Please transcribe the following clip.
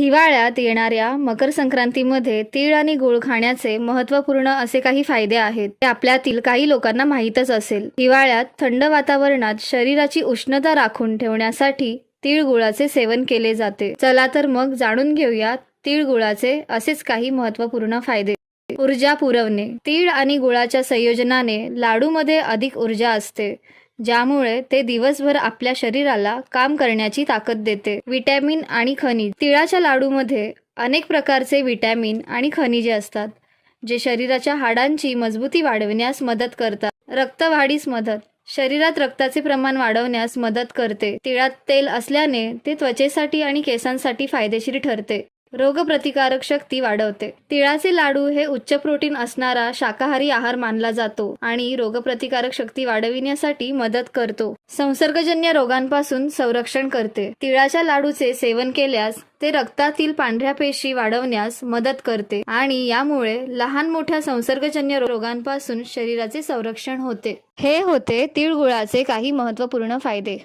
हिवाळ्यात येणाऱ्या मकर संक्रांतीमध्ये तीळ आणि गुळ खाण्याचे महत्त्वपूर्ण असे काही फायदे आहेत ते आपल्यातील काही लोकांना माहीतच असेल. हिवाळ्यात थंड वातावरणात शरीराची उष्णता राखून ठेवण्यासाठी तिळगुळाचे सेवन केले जाते. चला तर मग जाणून घेऊया तिळगुळाचे असेच काही महत्त्वपूर्ण फायदे. ऊर्जा पुरवणे. तीळ आणि गुळाच्या संयोजनाने लाडूमध्ये अधिक ऊर्जा असते. ज्यामुळे ते दिवसभर आपल्या शरीराला काम करण्याची ताकद देते. विटॅमिन आणि खनिज. तिळाच्या लाडूमध्ये अनेक प्रकारचे विटॅमिन आणि खनिजे असतात जे शरीराच्या हाडांची मजबूती वाढविण्यास मदत करतात. रक्तवाढीस मदत. शरीरात रक्ताचे प्रमाण वाढवण्यास मदत करते. तिळात तेल असल्याने ते त्वचेसाठी आणि केसांसाठी फायदेशीर ठरते. रोगप्रतिकारक शक्ती वाढवते. तिळाचे लाडू हे उच्च प्रोटीन असणारा शाकाहारी आहार मानला जातो आणि रोगप्रतिकारक शक्ती वाढविण्यासाठी मदत करतो. संसर्गजन्य रोगांपासून संरक्षण करते. तिळाच्या लाडूचे सेवन केल्यास ते रक्तातील पांढऱ्या पेशी वाढवण्यास मदत करते आणि यामुळे लहान मोठ्या संसर्गजन्य रोगांपासून शरीराचे संरक्षण होते. हे होते तिळगुळाचे काही महत्त्वपूर्ण फायदे.